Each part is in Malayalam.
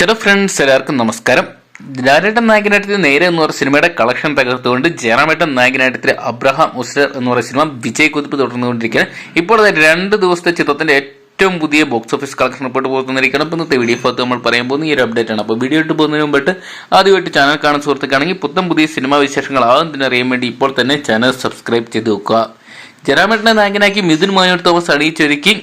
ഹലോ ഫ്രണ്ട്സ് എല്ലാവർക്കും നമസ്കാരം. ജാനേട്ടൻ നായകനായിട്ട് നേരെ എന്ന് പറയുന്ന സിനിമയുടെ കളക്ഷൻ തകർത്തുകൊണ്ട് ജയറാമേട്ടൻ നായകനായിട്ട് അബ്രഹാം ഉസ്ലർ എന്ന് പറയുന്ന സിനിമ വിജയ് കുതിപ്പ് തുടർന്നുകൊണ്ടിരിക്കുകയാണ്. ഇപ്പോൾ രണ്ട് ദിവസത്തെ ചിത്രത്തിന്റെ ഏറ്റവും പുതിയ ബോക്സ് ഓഫീസ് കളക്ഷൻ റിപ്പോർട്ട് പുറത്തുനിന്നിരിക്കണം അപ്പോൾ ഇന്നത്തെ വീഡിയോ ഭാഗത്ത് നമ്മൾ പറയാൻ പോകുന്ന ഈ ഒരു അപ്ഡേറ്റ് ആണ്. അപ്പോൾ വീഡിയോ ഇട്ട് പോകുന്നതിന് മുമ്പിട്ട് ആദ്യമായിട്ട് ചാനൽ കാണാൻ സുഹൃത്തുക്കാണെങ്കിൽ പുത്തം പുതിയ സിനിമാ വിശേഷങ്ങൾ ആദ്യം തന്നെ അറിയാൻ വേണ്ടി ഇപ്പോൾ തന്നെ ചാനൽ സബ്സ്ക്രൈബ് ചെയ്ത് വെക്കുക. ജയറാമേട്ടനെ നായകനാക്കി മിഥുൻ മാനോട് തോമസ് അണിയിച്ചൊരുക്കി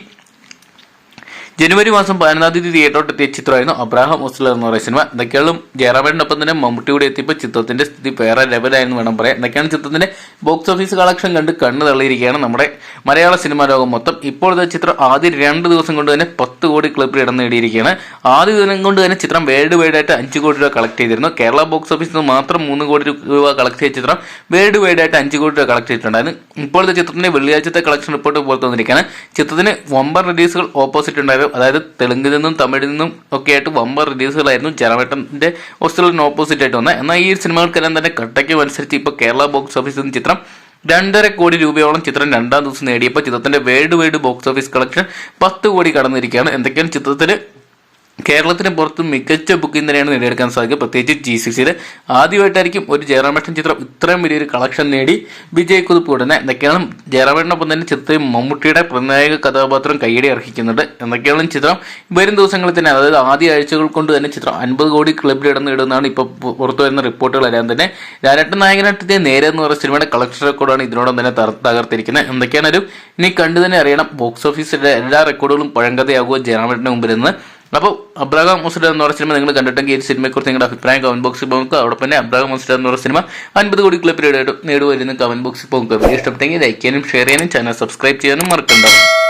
ജനുവരി മാസം പതിനൊന്നാം തീയതി തിയേറ്ററോട്ട് എത്തിയ ചിത്രമായിരുന്നു അബ്രാഹാം മുസ്ലർ എന്ന് പറയുന്ന സിനിമ. എന്തൊക്കെയാണ് ജയറാമേടിനൊപ്പം തന്നെ മമ്മൂട്ടി കൂടി എത്തിയപ്പോൾ ചിത്രത്തിന്റെ സ്ഥിതി വേറെ ലെവലായിരുന്നു വേണം പറയാം എന്തൊക്കെയാണ് ചിത്രത്തിന്റെ ബോക്സ് ഓഫീസ് കളക്ഷൻ കണ്ട് കണ്ണു തള്ളിയിരിക്കുകയാണ് നമ്മുടെ മലയാള സിനിമാ ലോകം മൊത്തം. ഇപ്പോഴത്തെ ചിത്രം ആദ്യ രണ്ട് ദിവസം കൊണ്ട് തന്നെ പത്ത് കോടി ക്ലബിൽ ഇടം നേടിയിരിക്കുകയാണ്. ആദ്യ ദിനം കൊണ്ട് തന്നെ ചിത്രം വേൾഡ് വൈഡ് ആയിട്ട് അഞ്ച് കോടി രൂപ കളക്ട് ചെയ്തിരുന്നു. കേരള ബോക്സ് ഓഫീസിൽ നിന്ന് മാത്രം മൂന്ന് കോടി രൂപ കളക്ട് ചെയ്ത ചിത്രം വേൾഡ് വൈഡ് ആയിട്ട് അഞ്ച് കോടി രൂപ കളക്ട് ചെയ്തിട്ടുണ്ടായിരുന്നു. ഇപ്പോഴത്തെ ചിത്രത്തിന്റെ വെള്ളിയാഴ്ചത്തെ കളക്ഷൻ റിപ്പോർട്ട് പുറത്തു വന്നിരിക്കുകയാണ് ചിത്രത്തിന് ഒമ്പത് റിലീസുകൾ ഓപ്പോസിറ്റ് ഉണ്ടായിരുന്നു. അതായത് തെലുങ്കിൽ നിന്നും തമിഴിൽ നിന്നും ഒക്കെ ആയിട്ട് വമ്പർ റിലീസുകളായിരുന്നു ജനവേട്ടന്റെ ഓസ്ട്രേലിയൻ ഓപ്പോസിറ്റ് ആയിട്ട് വന്നത് എന്നാൽ ഈ സിനിമകൾക്കെല്ലാം തന്നെ കട്ടയ്ക്ക് മത്സരിച്ച് ഇപ്പോൾ കേരള ബോക്സ് ഓഫീസിൽ നിന്ന് ചിത്രം രണ്ടര കോടി രൂപയോളം ചിത്രം രണ്ടാം ദിവസം നേടിയപ്പോൾ ചിത്രത്തിന്റെ world wide box office collection പത്ത് കോടി കടന്നിരിക്കുകയാണ്. എന്തൊക്കെയാണ് ചിത്രത്തിന് കേരളത്തിന് പുറത്ത് മികച്ച ബുക്കിംഗ് തന്നെയാണ് നേടിയെടുക്കാൻ സാധിക്കുക. പ്രത്യേകിച്ച് ജി സി സിയിൽ ആദ്യമായിട്ടായിരിക്കും ഒരു ജയറാമേട്ടൻ ചിത്രം ഇത്രയും വലിയൊരു കളക്ഷൻ നേടി വിജയ് കുതിപ്പ് ഉടനെ. എന്തൊക്കെയാണ് ജയറാമേട്ടനൊപ്പം തന്നെ ചിത്രത്തിൽ മമ്മൂട്ടിയുടെ നിർണായക കഥാപാത്രം കൈയടി അർഹിക്കുന്നുണ്ട് എന്തൊക്കെയാണ് ചിത്രം. വരും ദിവസങ്ങളിൽ തന്നെ അതായത് ആദ്യ ആഴ്ചകൾ കൊണ്ട് തന്നെ ചിത്രം അൻപത് കോടി ക്ലബിൽ ഇടന്ന് ഇടുന്നതാണ് ഇപ്പോൾ പുറത്തു വരുന്ന റിപ്പോർട്ടുകൾ എല്ലാം തന്നെ. രാജട്ടൻ നായകനായിട്ട് നേരെ എന്ന് പറയുന്ന സിനിമയുടെ കളക്ഷൻ റെക്കോർഡാണ് ഇതിനോടൊപ്പം തന്നെ തകർ- തകർത്തിരിക്കുന്നത്. എന്തൊക്കെയാണ് ഒരു ഇനി കണ്ടു തന്നെ അറിയണം. ബോക്സ് ഓഫീസിലെ എല്ലാ റെക്കോർഡുകളും പഴങ്കഥയാകുക ജയറാമേട്ടന് മുമ്പിൽ നിന്ന് അപ്പോൾ അബ്രാഹാം മുസ്ലിം എന്ന് പറഞ്ഞ സിനിമ നിങ്ങൾ കണ്ടിട്ടെങ്കിൽ ഈ സിനിമയെക്കുറിച്ച് നിങ്ങളുടെ അഭിപ്രായം കമന്റ് ബോക്സിൽ പോകുക അവിടെ തന്നെ അബ്രാഹാം മുസ്ലിം എന്ന് പറഞ്ഞ സിനിമ അൻപത് കോടി ക്ലബിൽ നേടുവരുന്ന കമന്റ് ബോക്സിൽ പോകുക വീഡിയോ ഇഷ്ടപ്പെട്ടെങ്കിൽ ലൈക്ക് ചെയ്യാനും ഷെയർ ചെയ്യാനും ചാനൽ സബ്സ്ക്രൈബ് ചെയ്യാനും മറക്കണ്ടാവും